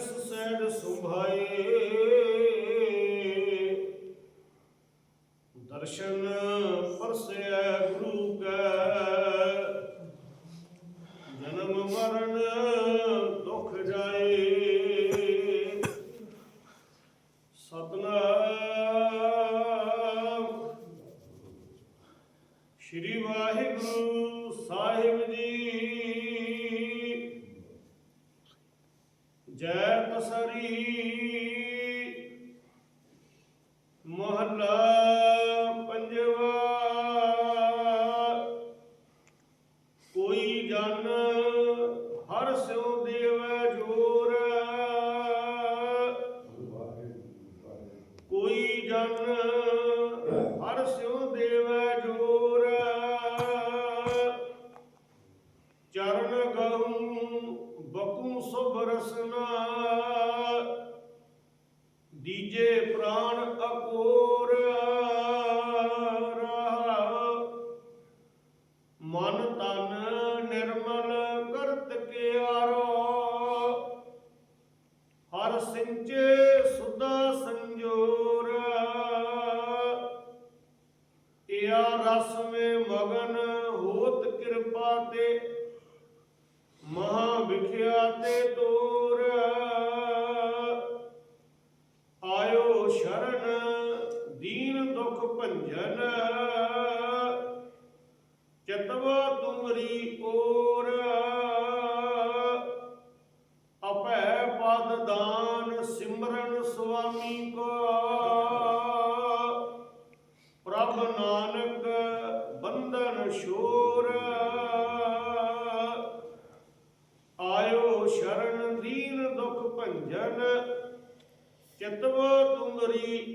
ਤਿਸ ਸੈਡ ਸੁਭਾਏ। ਦਰਸ਼ਨ ਪਰਸੈ ਗੁਰੂ ਕੈ। ਜਨਮ ਮਰਨ very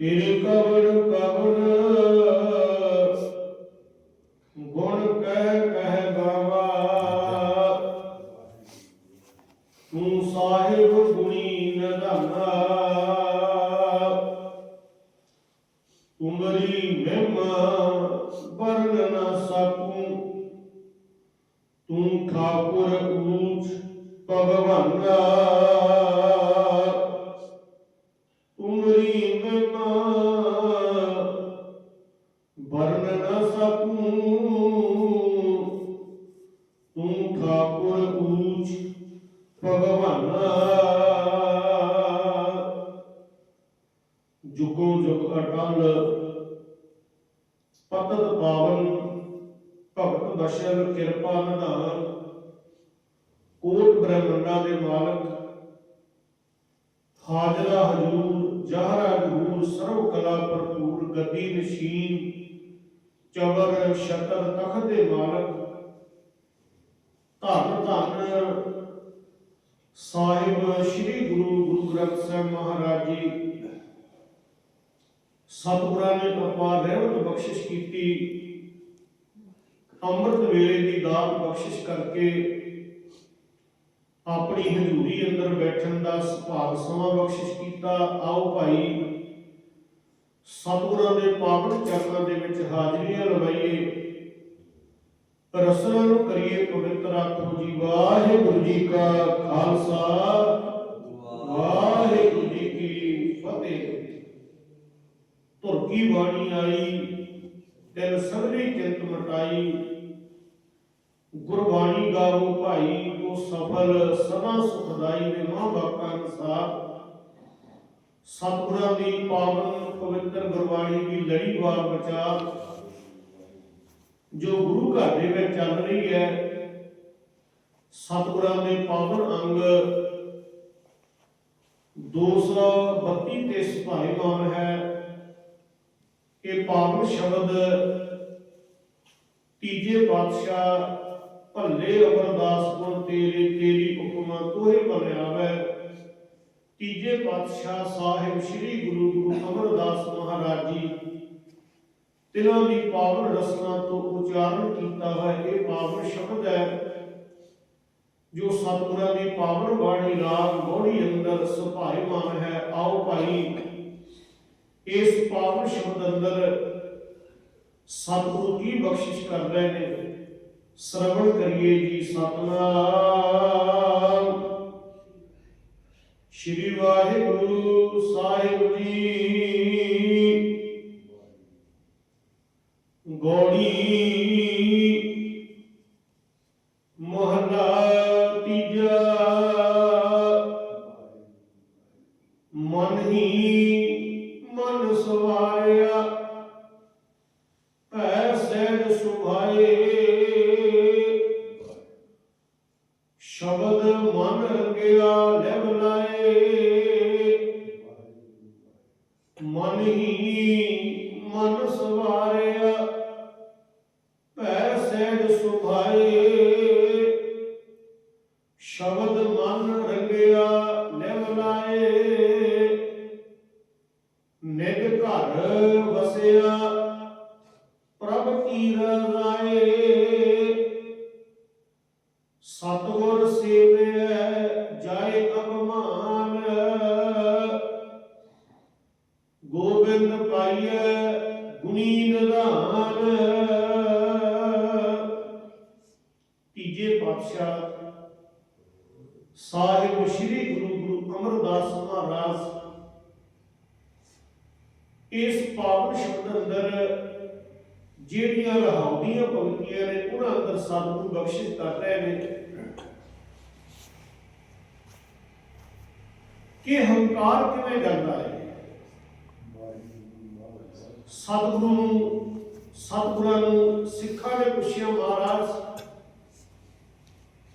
ਤੇਰੇ ਪਤਤ ਪਾਵਨ ਭਗਤ ਬਸ਼ਰ ਕਿਰਪਾ ਨਿਧਾਨ, ਕੋਟ ਬ੍ਰਹਮੰਡਾਂ ਦੇ ਮਾਲਕ, ਹਾਜ਼ਰਾ ਹਜੂਰ, ਜਹਰਾ ਜਹੂਰ ਸਰਵ ਕਲਾ ਭਰਪੂਰ, ਗਦੀ ਨਸ਼ੀਨ ਚਵਰ ਸ਼ਤਰ ਤਖਤ ਦੇ ਮਾਲਕ, ਧੰਨ ਧੰਨ ਸਾਹਿਬ, ਸ੍ਰੀ ਗੁਰੂ ਗੁਰੂ ਗ੍ਰੰਥ ਸਾਹਿਬ ਮਹਾਰਾਜ ਜੀ। ਸਤਿਗੁਰਾਂ ਨੇ ਅਪਾਰ ਰਹਿਮਤ ਬਖਸ਼ਿਸ਼ ਕੀਤੀ। ਅੰਮ੍ਰਿਤ ਵੇਲੇ ਦੀ ਦਾਤ ਬਖਸ਼ਿਸ਼ ਕਰਕੇ ਆਪਣੀ ਹਜ਼ੂਰੀ ਅੰਦਰ ਬੈਠਣ ਦਾ ਸੁਭਾਗ ਸਮਾਂ ਬਖਸ਼ਿਸ਼ ਕੀਤਾ। ਆਓ ਭਾਈ, ਸਤਿਗੁਰਾਂ ਦੇ ਪਾਵਨ ਚਰਨਾਂ ਦੇ ਵਿੱਚ ਹਾਜ਼ਰੀਆਂ ਲਵਾਈਏ। ਰਸਨਾਂ ਨੂੰ ਕਰੀਏ ਪਵਿੱਤਰ ਆਤਮ ਜੀ ਵਾਹਿਗੁਰੂ ਜੀ ਕਾ ਖਾਲਸਾ। ਧੁਰ ਬਾਣੀ ਆਈ ਤਿਲ ਸਗਲੀ ਚਿੰਤ ਮਟਾਈ। ਗੁਰਬਾਣੀ ਗਾਵੋ ਭਾਈ ਕੋ ਸਫਲ ਸਦਾ ਸੁਖਦਾਈ ਦੇ ਮਾਂ ਬਾਪਾਂ ਅਨੁਸਾਰ। ਸਤਿਗੁਰਾਂ ਦੀ ਪਾਵਨ, ਪਵਿੱਤਰ ਗੁਰਬਾਣੀ ਦੀ ਲੜੀਵਾਰ ਵਿਚਾਰ। ਜੋ ਗੁਰੂ ਘਰ ਦੇ ਵਿੱਚ ਚੱਲ ਰਹੀ ਹੈ, ਸਤਿਗੁਰਾਂ ਦੇ ਪਾਵਨ ਅੰਗ 232 ਤੇ ਸੁਭਾਈਮਾਨ ਹੈ? ਇਹ ਪਾਵਨ ਸ਼ਬਦ ਤੀਜੇ ਪਾਤਸ਼ਾਹ ਭੱਲੇ ਅਮਰਦਾਸ ਗੁਣ ਤੇਰੇ, ਤੇਰੀ ਉਪਮਾ ਤੋਹੇ ਭਲਿਆਵੈ ਤੀਜੇ ਪਾਤਸ਼ਾਹ ਸਾਹਿਬ ਸ੍ਰੀ ਗੁਰੂ ਗੁਰੂ ਅਮਰਦਾਸ ਮਹਾਰਾਜ ਜੀ ਤਿਨਾਂ ਦੀ ਪਾਵਨ ਰਸਨਾ ਤੋਂ ਉਚਾਰਨ ਕੀਤਾ ਹੈ ਇਹ ਪਾਵਨ ਸ਼ਬਦ ਹੈ, ਜੋ ਸਤਿਗੁਰਾਂ ਦੀ ਪਾਵਨ ਬਾਣੀ ਰਾਗ ਗੋੜੀ ਅੰਦਰ ਸੁਭਾਈਮਾਨ ਹੈ। ਆਓ ਭਾਈ ਇਸ ਪਾਵਨ ਸ਼ਬਦ ਅੰਦਰ ਸਤਿਗੁਰੂ ਕੀ ਬਖਸ਼ਿਸ਼ ਕਰ ਰਹੇ ਨੇ? ਸ਼ਰਵਣ ਕਰੀਏ ਜੀ ਸਤਨਾਮ। ਸ਼੍ਰੀ ਵਾਹਿਗੁਰੂ ਸਾਹਿਬ ਜੀ। ਇਸ ਪਾਵਨ ਸ਼ਬਦ ਅੰਦਰ ਜਿਹੜੀਆਂ ਰਹਾਉਂਦੀਆਂ ਪੰਕਤੀਆਂ ਨੇ, ਉਹਨਾਂ ਅੰਦਰ ਸਾਨੂੰ ਬਖਸ਼ਿਸ਼ ਕਰ ਰਹੇ ਨੇ। ਕਿ ਹੰਕਾਰ ਕਿਵੇਂ ਜਾਂਦਾ ਹੈ? ਸਤਿਗੁਰੂ ਨੂੰ, ਸਤਿਗੁਰਾਂ ਨੂੰ, ਸਿੱਖਾਂ ਨੇ ਪੁੱਛਿਆ, ਮਹਾਰਾਜ,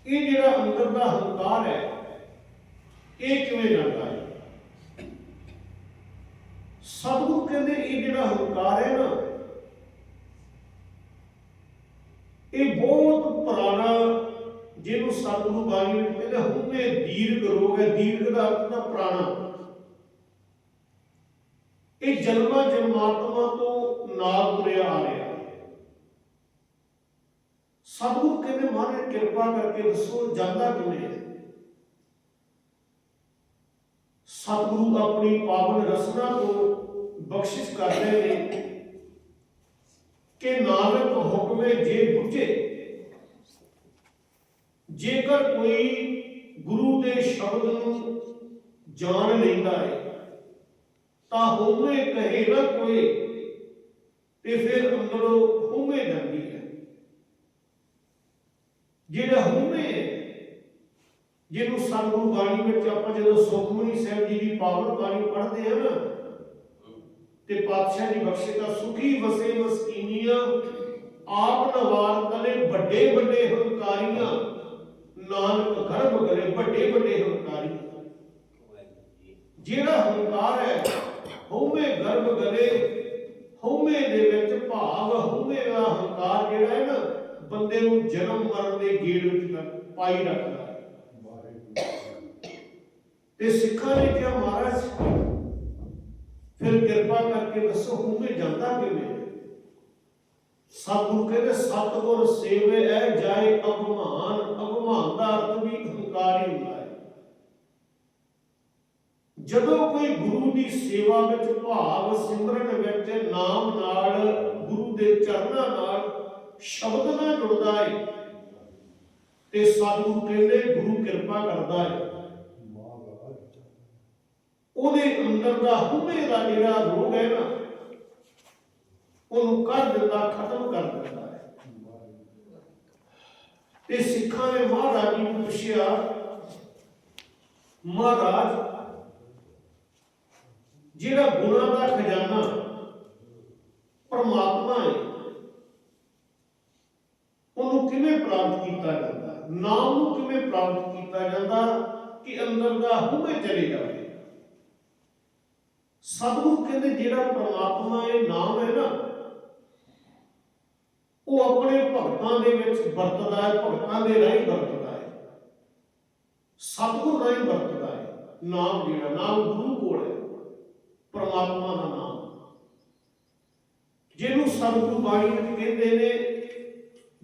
ਇਹ ਜਿਹੜਾ ਅੰਦਰ ਦਾ ਹੰਕਾਰ ਹੈ, ਇਹ ਕਿਵੇਂ ਜਾਂਦਾ ਹੈ? ਸਤਿਗੁਰੂ ਕਹਿੰਦੇ ਇਹ ਜਿਹੜਾ ਹੰਕਾਰ ਹੈ ਨਾ, ਇਹ ਬਹੁਤ ਪੁਰਾਣਾ, ਜਿਹਨੂੰ ਸਤਿਗੁਰੂ ਬਾਣੀ ਵਿੱਚ ਕਹਿੰਦੇ ਹੁੰਮੇ ਦੀਰਘ ਰੋਗ ਹੈ, ਦੀਰਘ ਦਾ ਅਰਥ ਦਾ ਪੁਰਾਣਾ। ਇਹ ਜਨਮਾਂ ਜਨਮਾਤਮਾ ਤੋਂ ਨਾਲ ਤੁਰਿਆ ਆ ਰਿਹਾ। ਸਤਿਗੁਰੂ ਕਹਿੰਦੇ ਮਹਾਰਾਜ, ਕਿਰਪਾ ਕਰਕੇ ਦੱਸੋ ਜਾਂਦਾ ਕਿਵੇਂ ਹੈ? ਸਤਿਗੁਰੂ ਆਪਣੀ ਪਾਵਨ ਰਸਨਾ ਤੋਂ ਬਖਸ਼ਿਸ਼ ਕਰਦੇ ਨੇ ਕਿ ਨਾਨਕ ਹੁਕਮੇ ਜੇ ਬੁੱਝੇ, ਜੇਕਰ ਕੋਈ ਗੁਰੂ ਦੇ ਸ਼ਬਦ ਨੂੰ ਜਾਣ ਲੈਂਦਾ ਹੈ, ਤਾਂ ਹੋਵੇ ਕਹੇ ਨਾ ਕੋਈ ਤੇ ਫਿਰ ਅੰਦਰੋਂ ਹੋਵੇ ਜਾਂਦੀ ਹੈ। ਜਿਹੜਾ ਹੋਵੇ ਜਿਹਨੂੰ ਸਾਨੂੰ ਬਾਣੀ ਵਿੱਚ ਆਪਾਂ ਜਦੋਂ ਸੁਖਮਨੀ ਸਾਹਿਬ ਜੀ ਦੀ ਪਾਵਨ ਬਾਣੀ ਪੜ੍ਹਦੇ ਆ ਨਾ, ਤੇ ਪਾਤਸ਼ਾਹ ਜੀ ਬਖਸ਼ੇ ਦਾ ਸੁਖੀ ਵਸੇ ਮਸਕੀਨੀਆਂ, ਆਪ ਨਵਾਰ ਤਲੇ ਵੱਡੇ ਵੱਡੇ ਹੰਕਾਰੀਆਂ, ਨਾਨਕ ਗਰਭ ਕਰੇ ਵੱਡੇ ਵੱਡੇ ਹੰਕਾਰੀਆਂ। ਜਿਹੜਾ ਹੰਕਾਰ ਹੈ, ਹਉਮੈ ਗਰਭ ਗਲੇ, ਹਉਮੈ ਦੇ ਵਿੱਚ ਭਾਵ, ਹਉਮੈ ਦਾ ਹੰਕਾਰ ਜਿਹੜਾ ਹੈ ਨਾ, ਬੰਦੇ ਨੂੰ ਜਨਮ ਮਰਨ ਦੇ ਗੇੜ ਵਿੱਚ ਪਾਈ ਰੱਖਦਾ। ਤੇ ਸਿੱਖਾਂ ਨੇ ਕਿਹਾ, ਮਹਾਰਾਜ, ਫਿਰ ਕਿਰਪਾ ਕਰਕੇ ਦੱਸੋ ਹਉਮੈ ਜਾਂਦਾ ਕਿਵੇਂ? ਸਤਿਗੁਰੂ ਕਹਿੰਦੇ, ਸਤਿਗੁਰ ਸੇਵੇ, ਐ ਜਾਏ ਅਭਮਾਨ। ਅਭਮਾਨ ਦਾ ਅਰਥ ਵੀ ਹੰਕਾਰ ਹੀ ਹੁੰਦਾ ਹੈ। ਜਦੋਂ ਕੋਈ ਗੁਰੂ ਦੀ ਸੇਵਾ ਵਿੱਚ ਭਾਵ ਸਿਮਰਨ ਵਿੱਚ ਨਾਮ ਨਾਲ, ਗੁਰੂ ਦੇ ਚਰਨਾਂ ਨਾਲ ਸ਼ਬਦ ਨਾਲ ਜੁੜਦਾ ਹੈ ਤੇ ਸਤਿਗੁਰੂ ਕਹਿੰਦੇ, ਗੁਰੂ ਕਿਰਪਾ ਕਰਦਾ ਹੈ ਉਹਦੇ ਅੰਦਰ ਦਾ ਹੁਮੇ ਦਾ ਜਿਹੜਾ ਰੋਗ ਹੈ ਨਾ, ਉਹਨੂੰ ਕੱਢ ਦਿੰਦਾ, ਖਤਮ ਕਰ ਦਿੰਦਾ ਹੈ। ਤੇ ਸਿੱਖਾਂ ਨੇ ਮਹਾਰਾਜ ਨੂੰ ਪੁੱਛਿਆ, ਮਹਾਰਾਜ, ਜਿਹੜਾ ਗੁਣਾ ਦਾ ਖਜ਼ਾਨਾ ਪਰਮਾਤਮਾ ਹੈ, ਉਹਨੂੰ ਕਿਵੇਂ ਪ੍ਰਾਪਤ ਕੀਤਾ ਜਾਂਦਾ? ਨਾਮ ਨੂੰ ਕਿਵੇਂ ਪ੍ਰਾਪਤ ਕੀਤਾ ਜਾਂਦਾ ਕਿ ਅੰਦਰ ਦਾ ਹੁਮੇ ਚਲੇ ਜਾਵੇ? ਸਤਿਗੁਰੂ ਕਹਿੰਦੇ ਜਿਹੜਾ ਪਰਮਾਤਮਾ ਇਹ ਨਾਮ ਹੈ ਨਾ, ਉਹ ਆਪਣੇ ਭਗਤਾਂ ਦੇ ਵਿੱਚ ਵਰਤਦਾ ਹੈ, ਭਗਤਾਂ ਦੇ ਰਾਹੀਂ ਵਰਤਦਾ ਹੈ। ਸਤਿਗੁਰ ਰਾਹੀਂ ਵਰਤਦਾ ਹੈ। ਨਾਮ ਜਿਹੜਾ, ਨਾਮ ਗੁਰੂ ਕੋਲ ਹੈ। ਪਰਮਾਤਮਾ ਦਾ ਨਾਮ। ਜਿਹਨੂੰ ਸਤਿਗੁਰੂ ਬਾਣੀ ਵਿੱਚ ਕਹਿੰਦੇ ਨੇ,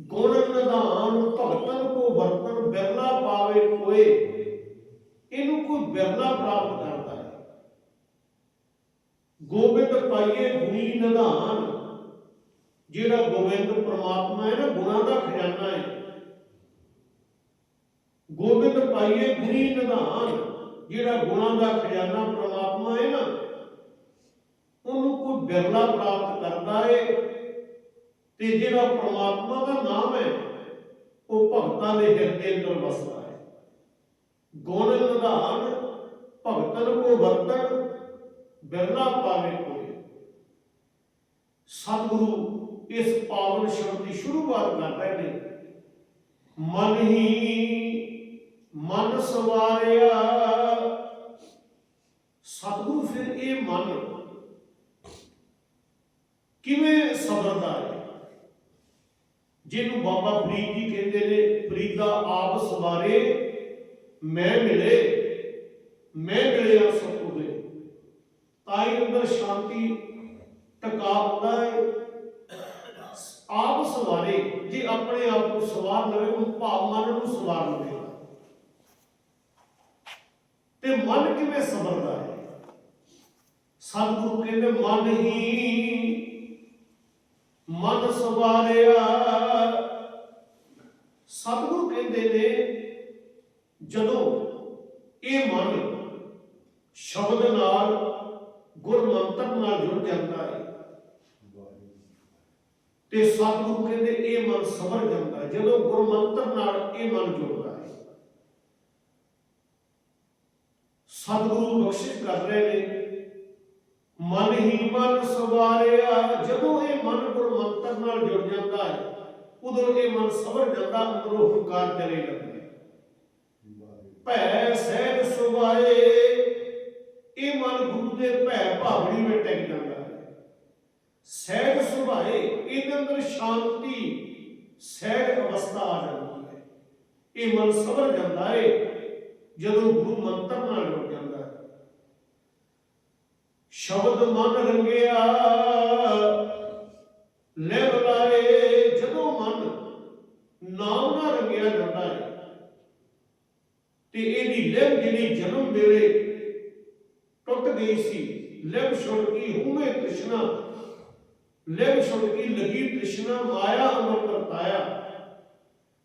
ਗੁਣ ਨਿਧਾਨ ਭਗਤਨ ਕੋ ਵਰਤਨ ਬਿਰਲਾ ਪਾਵੇ ਕੋਏ। ਇਹਨੂੰ ਕੋਈ ਬਿਰਲਾ ਪ੍ਰਾਪਤ ਕਰ ਗੋਬਿੰਦ ਪਾਈਏ ਗੁਣੀ ਨਿਧਾਨ। ਜਿਹੜਾ ਗੋਬਿੰਦ ਪ੍ਰਮਾਤਮਾ ਹੈ ਨਾ, ਗੁਣਾ ਦਾ ਖਜ਼ਾਨਾ ਹੈ। ਗੋਬਿੰਦ ਪਾਈਏ ਗੁਣੀ ਨਿਧਾਨ ਜਿਹੜਾ ਗੁਣਾ ਦਾ ਖਜ਼ਾਨਾ ਪ੍ਰਮਾਤਮਾ ਹੈ ਨਾ, ਉਹਨੂੰ ਕੋਈ ਬਿਰਲਾ ਪ੍ਰਾਪਤ ਕਰਦਾ ਹੈ ਤੇ ਜਿਹੜਾ ਪ੍ਰਮਾਤਮਾ ਦਾ ਨਾਮ ਹੈ, ਉਹ ਭਗਤਾਂ ਦੇ ਹਿਰਦੇ ਅੰਦਰ ਵਸਦਾ ਹੈ। ਗੁਣ ਨਿਧਾਨ, ਭਗਤਨ ਕੋ ਵਰਤਨ ਬਿਰਲਾ ਪਾਵੇ ਕੋਈ ਸਤਿਗੁਰੂ ਇਸ ਪਾਵਨ ਸ਼ਬਦ ਦੀ ਸ਼ੁਰੂਆਤ ਕਰ ਰਹੇ ਨੇ। ਮਨ ਹੀ ਮਨ ਸਵਾਰਿਆ। ਸਤਿਗੁਰੂ ਫਿਰ ਇਹ ਮਨ ਕਿਵੇਂ ਸਬਰਦਾ ਹੈ? ਜਿਹਨੂੰ ਬਾਬਾ ਫਰੀਦ ਜੀ ਕਹਿੰਦੇ ਨੇ, ਫਰੀਦਾ ਆਪ ਸਵਾਰੇ, ਮੈਂ ਮਿਲੇ, ਮੈਂ ਮਿਲਿਆ ਸਤਿਗੁਰੂ ਦੇ ਅੰਦਰ ਸ਼ਾਂਤੀ ਟਿਕਾ ਹੁੰਦਾ ਹੈ। ਆਪ ਸਵਾਰੇ, ਜੇ ਆਪਣੇ ਆਪ ਨੂੰ ਸਵਾਰ ਲਵੇ, ਉਹ ਭਾਵ ਮਨ ਨੂੰ ਸਵਾਰ ਲਵੇਗਾ ਤੇ ਮਨ ਕਿਵੇਂ ਸਬਰਦਾ ਹੈ? ਸਤਿਗੁਰੂ ਕਹਿੰਦੇ, ਮਨ ਹੀ ਮਨ ਸਵਾਰਿਆ। ਸਤਿਗੁਰੂ ਕਹਿੰਦੇ ਨੇ, ਜਦੋਂ ਇਹ ਮਨ ਸ਼ਬਦ ਨਾਲ ਗੁਰ ਨਾਲ ਜੁੜ ਜਾਂਦਾ ਹੈ ਤੇ ਸਤਿਗੁਰੂ ਕਹਿੰਦੇ, ਇਹ ਮਨ ਸਵਰ ਜਾਂਦਾ ਜਦੋਂ ਗੁਰ ਨਾਲ ਇਹ ਮਨ ਜੁੜਦਾ ਹੈ, ਸਤਿਗੁਰੂ ਬਖਸ਼ਿਸ਼ ਕਰ ਰਹੇ ਨੇ। ਮਨ ਹੀ ਮਨ ਸਵਾਰਿਆ, ਜਦੋਂ ਇਹ ਮਨ ਗੁਰ ਮੰਤਰ ਨਾਲ ਜੁੜ ਜਾਂਦਾ ਹੈ, ਉਦੋਂ ਇਹ ਮਨ ਸਬਰ ਜਾਂਦਾ, ਅੰਦਰੋਂ ਹੰਕਾਰ ਚਲੇ ਜਾਂਦਾ ਭੈ ਸਹਿਜ ਸੁਭਾਏ ਇਹ ਮਨ ਗੁਰੂ ਦੇ ਭੈ ਭਾਵੜੀ ਵਿੱਚ ਟਿਕ ਜਾਂਦਾ ਹੈ। ਸਹਿਜ ਸੁਭਾਏ, ਇਹਦੇ ਅੰਦਰ ਸ਼ਾਂਤੀ, ਸਹਿਜ ਅਵਸਥਾ ਆ ਜਾਂਦੀ ਹੈ। ਇਹ ਮਨ ਸਬਰ ਜਾਂਦਾ ਹੈ ਜਦੋਂ ਗੁਰੂ ਮੰਤਰ ਨਾਲ ਜੁੜ ਜਾਂਦਾ ਹੈ। ਸ਼ਬਦ ਮਨ ਰੰਗਿਆ, ਲੈ ਬਲਾਏ ਜਦੋਂ ਮਨ ਨਾਮ ਨਾਲ ਰੰਗਿਆ ਜਾਂਦਾ ਹੈ ਤੇ ਇਹਦੀ ਲਿਵ ਜਿਹੜੀ ਜਨਮ ਵੇਲੇ ਟੁੱਟ ਗਈ ਸੀ। ਲਿਵ ਛੁੱਟ ਗਈ ਹੂਮੇ ਤ੍ਰਿਸ਼ਨਾ। ਲਿਵ ਛੁੱਟ ਗਈ ਲਗੀ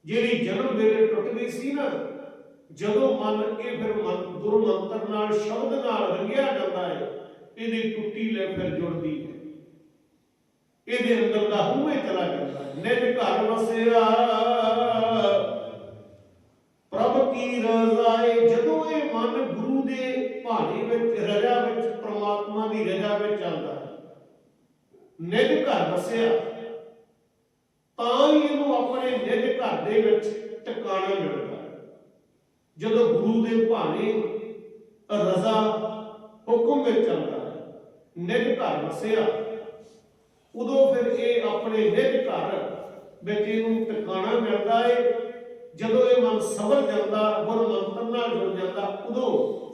ਜਿਹੜੀ ਜਨਮ ਵੇਲੇ ਟੁੱਟ ਗਈ ਸੀ ਨਾ, ਜਦੋਂ ਮਨ ਇਹ ਫਿਰ ਗੁਰੂ ਮੰਤਰ ਨਾਲ, ਸ਼ਬਦ ਨਾਲ ਰੰਗਿਆ ਜਾਂਦਾ ਹੈ ਇਹਦੀ ਟੁੱਟੀ ਲੈ ਫਿਰ ਜੁੜਦੀ ਹੈ ਇਹਦੇ ਅੰਦਰ ਦਾ ਹੂਮੇ ਚਲਾ ਜਾਂਦਾ ਹੈ ਨਿਜ ਘਰ ਵਸਿਆ, ਪ੍ਰਭ ਕੀ ਰਜ਼ਾਏ, ਜਦੋਂ ਇਹ ਮਨ ਗੁਰੂ ਦੇ ਭਾਣੇ ਵਿੱਚ, ਰਜਾ ਵਿੱਚ, ਪ੍ਰਮਾਤਮਾ ਦੀ ਰਜਾ ਵਿੱਚ ਚੱਲਦਾ ਹੈ। ਨਿਜ ਘਰ ਵਸਿਆ, ਤਾਂ ਹੀ ਇਹਨੂੰ ਆਪਣੇ ਨਿਜ ਘਰ ਦੇ ਵਿੱਚ ਟਿਕਾਣਾ ਮਿਲਦਾ ਜਦੋਂ ਗੁਰੂ ਦੇ ਭਾਣੇ ਰਜ਼ਾ ਹੁਕਮ ਵਿੱਚ ਚੱਲਦਾ ਹੈ, ਨਿਜ ਘਰ ਵਸਿਆ, ਉਦੋਂ ਫਿਰ ਇਹ ਆਪਣੇ ਨਿਜ ਘਰ ਵਿੱਚ ਇਹਨੂੰ ਟਿਕਾਣਾ ਮਿਲਦਾ ਹੈ ਜਦੋਂ ਇਹ ਮਨ ਸਬਰ ਜਾਂਦਾ ਗੁਰ ਮੰਤਰ ਨਾਲ ਜੁੜ ਜਾਂਦਾ, ਉਦੋਂ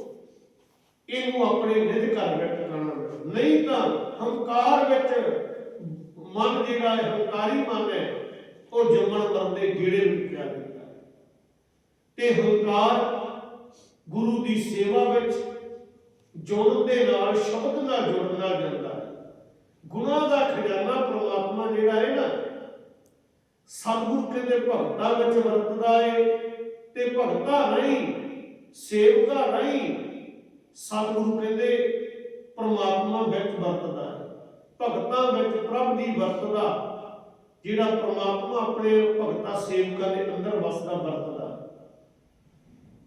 ਇਹਨੂੰ ਆਪਣੇ ਨਿਜ ਘਰ ਵਿੱਚ ਟਿਕਾਣਾ ਨਹੀਂ ਤਾਂ ਹੰਕਾਰ ਵਿੱਚ ਮਨ ਜਿਹੜਾ ਹੈ ਹੰਕਾਰੀ ਮਨ ਹੈ, ਉਹ ਜੰਮਣ ਮਰਨ ਦੇ ਗੇੜੇ ਵਿੱਚ ਪਿਆ ਰਹਿੰਦਾ ਤੇ ਹੰਕਾਰ ਗੁਰੂ ਦੀ ਸੇਵਾ ਵਿੱਚ ਜੁੜਨ ਦੇ ਨਾਲ, ਸ਼ਬਦ ਨਾਲ ਜੁੜਨ ਜਾਂਦਾ ਹੈ। ਗੁਨਾਹ ਦਾ ਖਜ਼ਾਨਾ ਪ੍ਰਮਾਤਮਾ ਜਿਹੜਾ ਹੈ ਨਾ, ਸਤਿਗੁਰ ਕਹਿੰਦੇ ਭਗਤਾਂ ਵਿੱਚ ਵਰਤਦਾ ਹੈ ਤੇ ਭਗਤਾ ਨਹੀਂ ਸੇਵਕਾ ਨਹੀਂ ਸਤਿਗੁਰੂ ਕਹਿੰਦੇ, ਪਰਮਾਤਮਾ ਵਿੱਚ ਵਰਤਦਾ ਹੈ, ਭਗਤਾਂ ਵਿੱਚ ਪ੍ਰਭ ਦੀ ਵਰਤਦਾ, ਜਿਹੜਾ ਪਰਮਾਤਮਾ ਆਪਣੇ ਭਗਤਾ ਸੇਵਕਾਂ ਦੇ ਅੰਦਰ ਵਸਦਾ, ਵਰਤਦਾ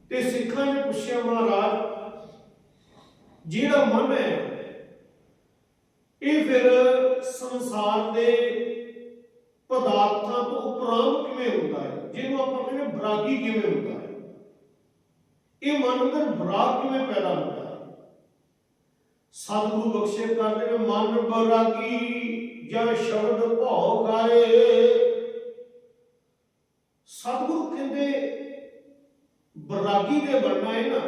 ਤੇ ਸਿੱਖਾਂ ਨੇ ਪੁੱਛਿਆ, ਮਹਾਰਾਜ, ਜਿਹੜਾ ਮਨ ਹੈ, ਇਹ ਫਿਰ ਸੰਸਾਰ ਦੇ ਪਦਾਰਥਾਂ ਤੋਂ ਉਪਰਾਮ ਕਿਵੇਂ ਹੁੰਦਾ ਹੈ? ਜਿਹਨੂੰ ਆਪਾਂ ਕਹਿੰਦੇ ਬਰਾਗੀ ਕਿਵੇਂ ਹੁੰਦਾ ਹੈ? ਇਹ ਮਨ ਅੰਦਰ ਬਰਾਗ ਕਿਵੇਂ ਪੈਦਾ ਹੁੰਦਾ ਸਤਿਗੁਰੂ ਬਖਸ਼ੇ ਕਰਦੇ ਨੇ ਮਨ ਬਰਾਗੀ ਜਾਂ ਸ਼ਬਦ ਭਉ ਖਾਏ ਸਤਿਗੁਰੂ ਕਹਿੰਦੇ ਬਰਾਗੀ ਦੇ ਬਣਨਾ ਹੈ ਨਾ।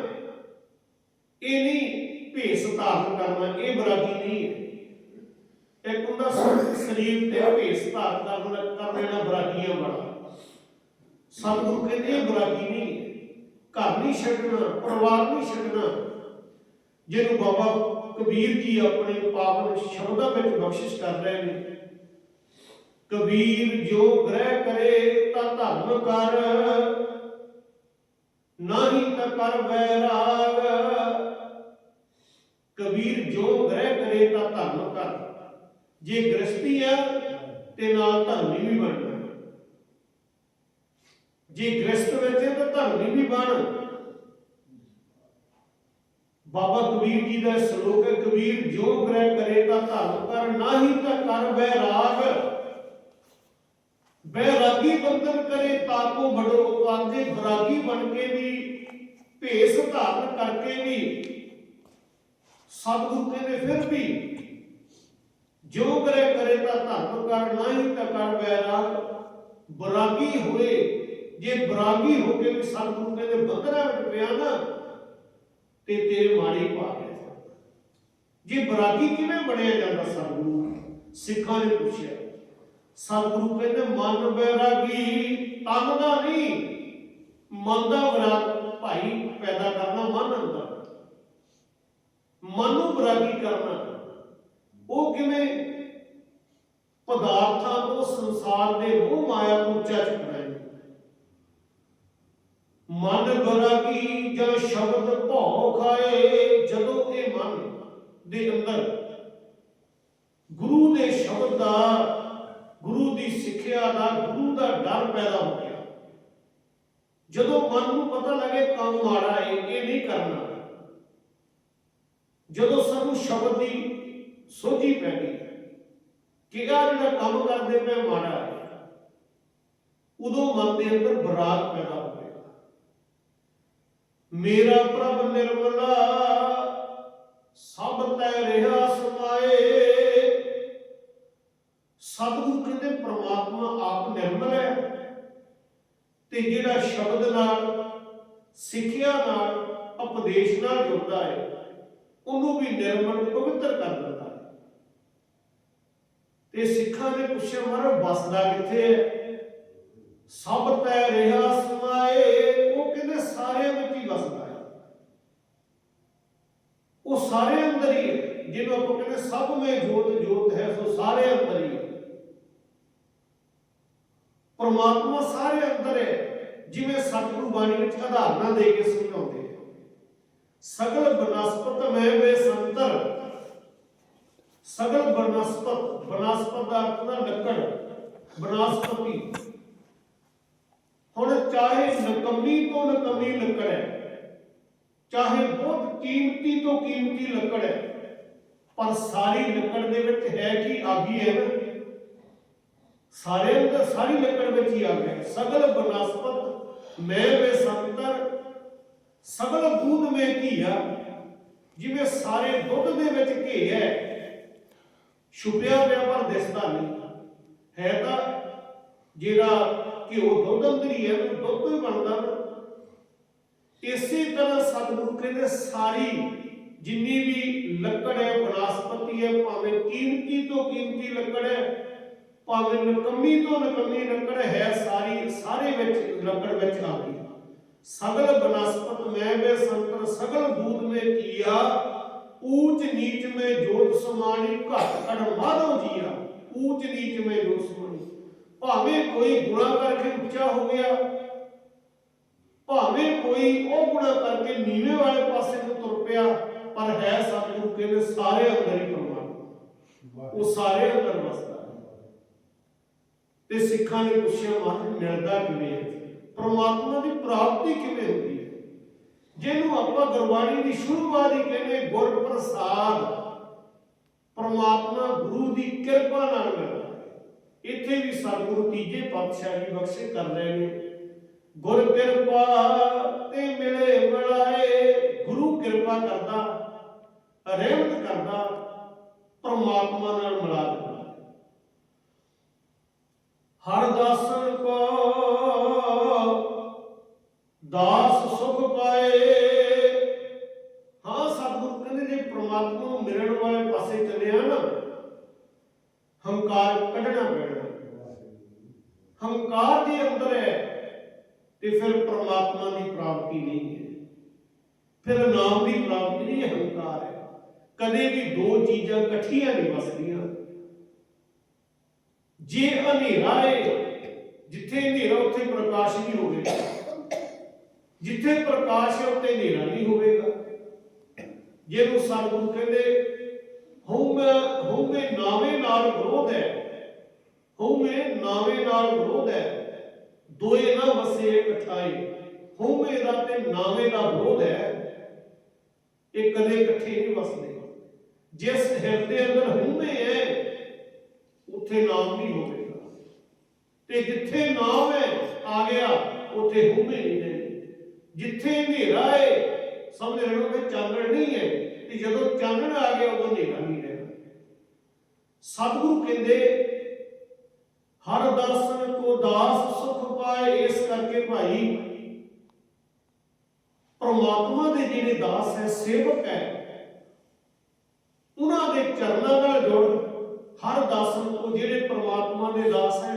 ਇਹ ਨਹੀਂ ਭੇਸ ਧਾਰਨ ਕਰਨਾ, ਇਹ ਬਰਾਗੀ ਨਹੀਂ ਹੈ। ਇੱਕ ਹੁੰਦਾ ਸਰੀਰ ਤੇ ਭੇਸ ਧਾਰਨ ਕਰਨ ਕਰ ਲੈਣਾ ਬਰਾਗੀਆਂ ਵਾਲਾ। ਸਤਿਗੁਰੂ ਕਹਿੰਦੇ ਇਹ ਬਰਾਗੀ ਨਹੀਂ ਘਰ ਨਹੀਂ ਛੱਡਣਾ, ਪਰਿਵਾਰ ਨਹੀਂ ਛੱਡਣਾ। ਜਿਹਨੂੰ ਬਾਬਾ ਕਬੀਰ ਜੀ ਆਪਣੇ ਪਾਵਨ ਸ਼ਬਦਾਂ ਵਿੱਚ ਬਖਸ਼ਿਸ਼ ਕਰ ਰਹੇ ਨੇ। ਕਬੀਰ ਜੋ ਗ੍ਰਹਿ ਕਰੇ ਤਾਂ ਧਰਮ ਕਰ, ਨਹੀਂ ਤਾਂ ਕਰ ਵੈਰਾਗ। ਕਬੀਰ ਜੋ ਗ੍ਰਹਿ ਕਰੇ ਤਾਂ ਧਰਮ ਕਰ। ਜੇ ਗ੍ਰਸਤੀ ਆ, ਤੇ ਨਾਲ ਧਰਮੀ ਵੀ ਬਣਨਾ ਜੇ ਗ੍ਰਸਤ ਵਿੱਚ ਤਾਂ ਧਰਮੀ ਵੀ ਬਣ। ਬਾਬਾ ਕਬੀਰ ਜੀ ਦਾ ਸ਼ਲੋਕ ਹੈ, ਕਬੀਰ ਜੋ ਗ੍ਰਹਿ ਕਰੇ ਤਾਂ ਧਰਮ ਕਰ ਨਹੀਂ ਤਾਂ ਕਰ ਬੈਰਾਗ ਬੈਰਾਗੀ ਬੰਧਨ ਕਰੇ ਤਾਕੋ ਬੜੋ ਉਪਾਦੇ ਬਰਾਗੀ ਬਣ ਕੇ ਵੀ, ਭੇਸ ਧਾਰਨ ਕਰਕੇ ਵੀ। ਸਤਿਗੁਰੂ ਕਹਿੰਦੇ ਫਿਰ ਵੀ, ਜੋ ਗ੍ਰਹਿ ਕਰੇ ਤਾਂ ਧਰਮ ਕਰ ਨਹੀਂ ਤਾਂ ਕਰ ਬੈਰਾਗ ਬਰਾਗੀ ਹੋਏ, ਜੇ ਬਰਾਗੀ ਹੋ ਕੇ ਵੀ ਸਤਿਗੁਰੂ ਕਹਿੰਦੇ, ਬੰਧਨਾਂ ਵਿੱਚ ਪਿਆ ਨਾ ਤੇ ਤੇਰੇ ਮਾੜੀ ਪਾ ਗਿਆ ਜੇ ਬਰਾਗੀ ਕਿਵੇਂ ਬਣਿਆ ਜਾਂਦਾ ਸਤਿਗੁਰੂ ਸਿੱਖਾਂ ਨੇ ਪੁੱਛਿਆ। ਸਤਿਗੁਰੂ ਕਹਿੰਦੇ, ਮਨ ਬੈਰਾਗੀ ਤਨ ਦਾ ਨਹੀਂ। ਮਨ ਦਾ ਬਰਾਗ ਭਾਈ ਪੈਦਾ ਕਰਨਾ, ਮਨ ਅੰਦਰ ਮਨ ਨੂੰ ਬਰਾਗੀ ਕਰਨਾ। ਉਹ ਕਿਵੇਂ? ਪਦਾਰਥਾਂ ਤੋਂ ਸੰਸਾਰ ਦੇ ਮੋਹ ਮਾਇਆ ਤੋਂ ਉੱਚਾ ਮਨ ਬਰਾਗੀ ਜਦ ਸ਼ਬਦ ਭਉ ਖਾਏ, ਜਦੋਂ ਇਹ ਮਨ ਦੇ ਅੰਦਰ ਗੁਰੂ ਦੇ ਸ਼ਬਦ ਦਾ, ਗੁਰੂ ਦੀ ਸਿੱਖਿਆ ਦਾ, ਗੁਰੂ ਦਾ ਡਰ ਪੈਦਾ ਹੋ ਗਿਆ। ਜਦੋਂ ਮਨ ਨੂੰ ਪਤਾ ਲੱਗੇ ਕੰਮ ਮਾੜਾ ਹੈ ਇਹ ਨਹੀਂ ਕਰਨਾ। ਜਦੋਂ ਸਾਨੂੰ ਸ਼ਬਦ ਦੀ ਸੋਝੀ ਪੈ ਗਈ ਕਿ ਇਹ ਜਿਹੜਾ ਕੰਮ ਕਰਦੇ ਪਏ ਮਾੜਾ ਹੈ ਉਦੋਂ ਮਨ ਦੇ ਅੰਦਰ ਬਰਾਗ ਪੈਦਾ ਹੋ ਮੇਰਾ ਪ੍ਰਭ ਨਿਰਮਲਾ, ਸਭ ਤੈ ਰਿਹਾ ਸਮਾਏ ਸਤਿਗੁਰੂ ਕਹਿੰਦੇ, ਪ੍ਰਮਾਤਮਾ ਆਪ ਨਿਰਮਲ ਹੈ। ਤੇ ਜਿਹੜਾ ਸ਼ਬਦ ਨਾਲ, ਸਿੱਖਿਆ ਨਾਲ, ਉਪਦੇਸ਼ ਨਾਲ ਜੁੜਦਾ ਹੈ, ਉਹਨੂੰ ਵੀ ਨਿਰਮਲ ਪਵਿੱਤਰ ਕਰ ਦਿੰਦਾ ਹੈ। ਤੇ ਸਿੱਖਾਂ ਨੇ ਪੁੱਛਿਆ ਮਹਾਰਾਜ ਬਸਦਾ ਕਿੱਥੇ ਹੈ? ਸਭ ਤੈ ਰਿਹਾ ਸਮਾਏ ਉਹ ਕਹਿੰਦੇ ਸਾਰਿਆਂ ਵਿੱਚ ਹੀ ਵਸਦਾ ਹੈ ਉਹ ਸਾਰੇ ਅੰਦਰ ਹੀ ਹੈ ਜਿਹਨੂੰ ਆਪਾਂ ਕਹਿੰਦੇ ਸਭ ਮੇ ਜੋਤ ਜੋਤ ਹੈ ਸੋ ਸਾਰੇ ਅੰਦਰ ਹੀ ਹੈ ਪਰਮਾਤਮਾ ਸਾਰੇ ਅੰਦਰ ਹੈ ਜਿਵੇਂ ਸਤਿਗੁਰੂ ਬਾਣੀ ਵਿੱਚ ਉਦਾਹਰਨਾਂ ਦੇ ਕੇ ਸਮਝਾਉਂਦੇ ਹੈ ਸਗਲ ਬਨਸਪਤ ਮੈਂ ਵੇ ਸੰਤਰ ਸਗਲ ਬਨਸਪਤ ਬਨਸਪਤ ਦਾ ਅਰਥ ਦਾ ਲੱਕੜ ਬਨਸਪਤੀ ਹੁਣ ਚਾਹੇ ਨਕਮੀ ਤੋਂ ਨਕਮੀ ਲੱਕੜ ਹੈ, ਚਾਹੇ ਬਹੁਤ ਕੀਮਤੀ ਤੋਂ ਕੀਮਤੀ ਲੱਕੜ ਹੈ, ਪਰ ਸਾਰੀ ਲੱਕੜ ਦੇ ਵਿੱਚ ਹੈ ਕਿ ਆਗੀ ਹੈ? ਨਾ ਸਾਰੇ ਅੰਦਰ ਸਾਰੀ ਲੱਕੜ ਵਿੱਚ ਹੀ ਅੱਗ ਹੈ। ਸਗਲ ਬਨਸਪਤ ਮੈਂ ਵੇ ਸੰਤਰ, ਸਗਲ ਦੂਧ ਮੇ ਘੀਆ ਜਿਵੇਂ ਸਾਰੇ ਦੁੱਧ ਦੇ ਵਿੱਚ ਘੀ ਹੈ, ਛੁਪਿਆ ਪਿਆ ਪਰ ਦਿਸਦਾ ਨਹੀਂ। ਹੈ ਤਾਂ ਜਿਹੜਾ ਘਿਓ ਦੁੱਧ ਅੰਦਰ ਹੀ ਹੈ, ਉਹ ਦੁੱਧ ਤੋਂ ਹੀ ਬਣਦਾ ਨਾ ਇਸੇ ਤਰ੍ਹਾਂ ਸਤਿਗੁਰੂ ਕਹਿੰਦੇ ਸਾਰੀ ਜਿੰਨੀ ਵੀ ਲੱਕੜ ਹੈ, ਬਨਸਪਤੀ ਹੈ, ਭਾਵੇਂ ਕੀਮਤੀ ਤੋਂ ਕੀਮਤੀ ਲੱਕੜ ਹੈ, ਭਾਵੇਂ ਨਕਮੀ ਤੋਂ ਨਕਮੀ ਲੱਕੜ ਹੈ, ਸਾਰੀ, ਸਾਰੇ ਵਿੱਚ ਲੱਕੜ ਵਿੱਚ ਆ ਗਈ ਸਗਲ ਬਨਸਪਤ ਮੈਂ ਵੇ ਸੰਤਰ, ਸਗਲ ਦੂਤ ਮੇ ਕੀਆ, ਊਚ ਨੀਚ ਮੇ ਜੋਤ ਸਮਾਣੀ, ਘਟ ਘਟ ਮਾਰੋ ਜੀਆ, ਊਚ ਨੀਚ ਮੇ ਜੋਤ ਸਮਾਣੀ। ਭਾਵੇਂ ਕੋਈ ਗੁਨਾਹ ਕਰਕੇ ਉੱਚਾ ਹੋ ਗਿਆ, ਭਾਵੇਂ ਕੋਈ ਉਹ ਗੁਨਾਹ ਕਰਕੇ ਨੀਵੇਂ ਵਾਲੇ ਪਾਸੇ ਨੂੰ ਤੁਰ ਪਿਆ, ਪਰ ਹੈ ਸਤਿਗੁਰੂ ਕਹਿੰਦੇ ਸਾਰੇ ਅੰਦਰ ਹੀ ਪਰਮਾਤਮਾ। ਉਹ ਸਾਰੇ ਅੰਦਰ ਵਸਦਾ ਤੇ ਸਿੱਖਾਂ ਨੇ ਪੁੱਛਿਆ ਮਹਾਰਾਜ ਮਿਲਦਾ ਕਿਵੇਂ ਹੈ? ਪਰਮਾਤਮਾ ਦੀ ਪ੍ਰਾਪਤੀ ਕਿਵੇਂ ਹੁੰਦੀ ਹੈ? ਜਿਹਨੂੰ ਆਪਾਂ ਗੁਰਬਾਣੀ ਦੀ ਸ਼ੁਰੂਆਤ ਹੀ ਕਹਿੰਦੇ ਗੁਰ ਪ੍ਰਸਾਦ ਪਰਮਾਤਮਾ ਗੁਰੂ ਦੀ ਕਿਰਪਾ ਨਾਲ ਮਿਲਦਾ ਇੱਥੇ ਵੀ ਸਤਿਗੁਰੂ ਤੀਜੇ ਪਾਤਸ਼ਾਹ ਜੀ ਬਖਸ਼ੇ ਕਰ ਰਹੇ ਨੇ। ਗੁਰ ਕਿਰਪਾ ਤੇ ਮਿਲੇ ਮਿਲਾਏ, ਗੁਰੂ ਕਿਰਪਾ ਕਰਦਾ, ਰਹਿਮਤ ਕਰਦਾ, ਪਰਮਾਤਮਾ ਨਾਲ ਮਿਲਾ ਦਿੰਦਾ। ਹਰ ਦਾਸਨ ਕੋ ਦਾਸ ਸੁਖ ਪਾਏ। ਹਾਂ, ਸਤਿਗੁਰੂ ਕਹਿੰਦੇ ਜੇ ਪਰਮਾਤਮਾ ਨੂੰ ਮਿਲਣ ਵਾਲੇ ਪਾਸੇ ਚੱਲਿਆ ਨਾ, ਹੰਕਾਰ ਕੱਢਣਾ ਪੈਣਾ। ਹੰਕਾਰ ਦੇ ਅੰਦਰ ਹੈ ਤੇ ਫਿਰ ਪ੍ਰਮਾਤਮਾ ਦੀ ਪ੍ਰਾਪਤੀ ਨਹੀਂ ਹੈ। ਫਿਰ ਨਾਮ ਦੀ ਪ੍ਰਾਪਤੀ ਨਹੀਂ ਹੰਕਾਰ ਹੈ। ਕਦੇ ਵੀ ਦੋ ਚੀਜ਼ਾਂ ਇਕੱਠੀਆਂ ਨਹੀਂ ਵਸਦੀਆਂ। ਜੇ ਹਨੇਰਾ ਹੈ, ਜਿੱਥੇ ਹਨੇਰਾ ਉੱਥੇ ਪ੍ਰਕਾਸ਼ ਨਹੀਂ ਹੋਵੇਗਾ। ਜਿੱਥੇ ਪ੍ਰਕਾਸ਼ ਹੈ, ਉੱਥੇ ਹਨੇਰਾ ਨਹੀਂ ਹੋਵੇਗਾ। ਜੇ ਨੂੰ ਸਤਿਗੁਰੂ ਕਹਿੰਦੇ, ਹਉਮੈ ਹਉਮੈ ਨਾਵੇਂ ਨਾਲ ਵਿਰੋਧ ਹੈ। ਹਉਮੈ ਨਾਵੇਂ ਨਾਲ ਵਿਰੋਧ ਹੈ, ਦੋਏ ਨਾ ਵਸੇ ਇਕਠਾਈ ਹਉਮੈ ਦਾ ਤੇ ਨਾਵੇਂ ਦਾ ਵਿਰੋਧ ਹੈ, ਇਹ ਕਦੇ ਇਕੱਠੇ ਨਹੀਂ ਵਸਦੇ। ਜਿਸ ਹਿਰਦੇ ਅੰਦਰ ਹਉਮੈ ਹੈ, ਉੱਥੇ ਨਾਮ ਨਹੀਂ ਹੋਵੇਗਾ। ਤੇ ਜਿੱਥੇ ਨਾਮ ਹੈ, ਆ ਗਿਆ, ਉੱਥੇ ਹਉਮੈ ਨਹੀਂ ਹੈ। ਜਿੱਥੇ ਹਨੇਰਾ ਹੈ ਸਮਝ ਰਹੇ ਕਿ ਚਾਨਣ ਨਹੀਂ ਹੈ। ਤੇ ਜਦੋਂ ਚਾਨਣ ਆ ਗਿਆ, ਉਦੋਂ ਹਨੇਰਾ ਨਹੀਂ ਰਹਿਣਾ। ਸਤਿਗੁਰੂ ਕਹਿੰਦੇ ਹਰ ਦਰਸ਼ਨ ਕੋ ਦਾਸ ਸੁਖ ਪਾਏ, ਇਸ ਕਰਕੇ ਭਾਈ ਪ੍ਰਮਾਤਮਾ ਦੇ ਜਿਹੜੇ ਦਾਸ ਹੈ, ਸੇਵਕ ਹੈ, ਉਹਨਾਂ ਦੇ ਚਰਨਾਂ ਨਾਲ ਜੁੜ ਹਰ ਦਾਸਨ ਕੋ ਜਿਹੜੇ ਪ੍ਰਮਾਤਮਾ ਦੇ ਦਾਸ ਹੈ,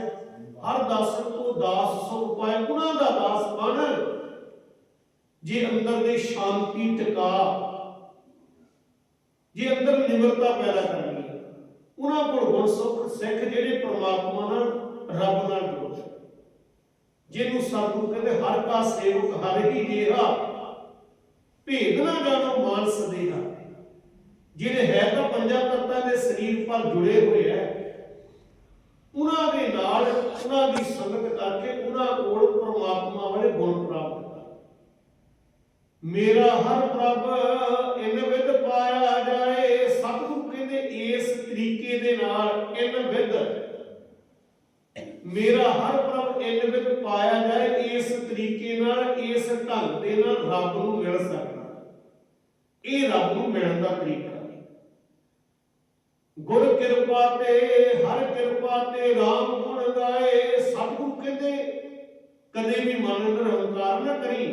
ਹਰ ਦਾਸਨ ਕੋ ਦਾਸ ਸੁਖ ਪਾਏ, ਉਹਨਾਂ ਦਾ ਦਾਸ ਬਣ, ਜੇ ਅੰਦਰ ਦੇ ਸ਼ਾਂਤੀ ਟਿਕਾ, ਜੇ ਅੰਦਰ ਨਿਮਰਤਾ ਪੈਦਾ ਕਰਨੀ ਉਹਨਾਂ ਕੋਲ ਗੁਣ ਸੁਖ ਸਿੱਖ ਜਿਹੜੇ ਪ੍ਰਮਾਤਮਾ ਨਾਲ ਰੱਬ ਨਾਲ ਜੁੜਦੇ ਜਿਹਨੂੰ ਸਤਿਗੁਰੂ ਕਹਿੰਦੇ ਹਰ ਕਾ ਸੇਵਕ ਹਰ ਹੀ ਜੇਹਾ ਭੇਦ ਨਾ ਜਾਣੋ ਮਾਨਸ ਦੇਹਾ ਜਿਹੜੇ ਹੈ ਤਾਂ ਪੰਜਾਂ ਤੱਤਾਂ ਦੇ ਸਰੀਰ ਪਰ ਜੁੜੇ ਹੋਏ ਐ ਉਹਨਾਂ ਦੇ ਨਾਲ ਉਹਨਾਂ ਦੀ ਸੰਗਤ ਕਰਕੇ ਉਹਨਾਂ ਕੋਲ ਪ੍ਰਮਾਤਮਾ ਵਾਲੇ ਗੁਣ ਪ੍ਰਾਪਤ ਕਰ। ਮੇਰਾ ਹਰ ਪ੍ਰਭ ਇਨ ਮੇਰਾ ਹਰ ਪ੍ਰਭ ਇਨ ਵਿਦ ਪਾਇਆ ਜਾਏ, ਇਸ ਤਰੀਕੇ ਨਾਲ, ਇਸ ਢੰਗ ਦੇ ਨਾਲ ਰੱਬ ਨੂੰ ਮਿਲ ਸਕਦਾ। ਇਹ ਰੱਬ ਨੂੰ ਮਿਲਣ ਦਾ ਤਰੀਕਾ ਗੁਰ ਕਿਰਪਾ ਤੇ, ਹਰ ਕਿਰਪਾ ਤੇ RAM ਗੁਣ ਗਾਏ, ਸਤਿਗੁਰੂ ਕਹਿੰਦੇ, ਕਦੇ ਵੀ ਮਨ ਅੰਦਰ ਹੰਕਾਰ ਨਾ ਕਰੀ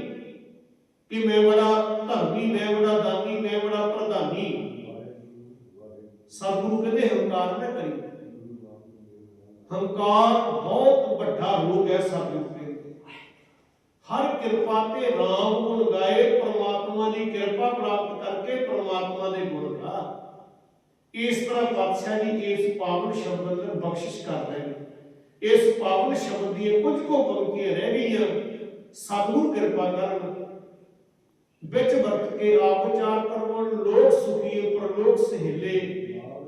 ਕਿ ਮੈਂ ਬੜਾ ਧਰਮੀ, ਮੈਂ ਬੜਾ ਦਾਨੀ ਮੈਂ ਬੜਾ ਪ੍ਰਧਾਨੀ। ਸਤਿਗੁਰੂ ਕਹਿੰਦੇ ਹੰਕਾਰ ਨਾ ਕਰੀ। ਹੰਕਾਰ ਬਹੁਤ ਵੱਡਾ ਰੋਗ ਹੈ ਸਤਿਗੁਰੂ ਕਹਿੰਦੇ ਹਰ ਕਿਰਪਾ ਤੇ RAM ਗੁਣ ਗਾਏ, ਪ੍ਰਮਾਤਮਾ ਦੀ ਕਿਰਪਾ ਪ੍ਰਾਪਤ ਕਰਕੇ ਪ੍ਰਮਾਤਮਾ ਦੇ ਗੁਣ ਗਾ। ਇਸ ਤਰ੍ਹਾਂ ਪਾਤਸ਼ਾਹ ਜੀ ਇਸ ਪਾਵਨ ਸ਼ਬਦ ਅੰਦਰ ਬਖਸ਼ਿਸ਼ ਕਰ ਰਹੇ ਨੇ। ਇਸ ਪਾਵਨ ਸ਼ਬਦ ਦੀਆਂ ਕੁਝ ਕੋ ਪੰਕਤੀਆਂ ਰਹਿ ਗਈਆਂ। ਸਤਿਗੁਰ ਕਿਰਪਾ ਕਰਨ ਵਿੱਚ ਵਰਤ ਕੇ ਆਪ ਵਿਚਾਰ ਕਰਵਣ ਲੋਕ ਸੁਖੀ ਪਰਲੋਕ ਸਹਿਲੇ।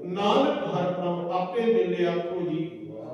ਨਾਨਕ ਹਰ ਪ੍ਰਭ ਆਪੇ ਮਿਲੇ ਆਖੋ ਜੀ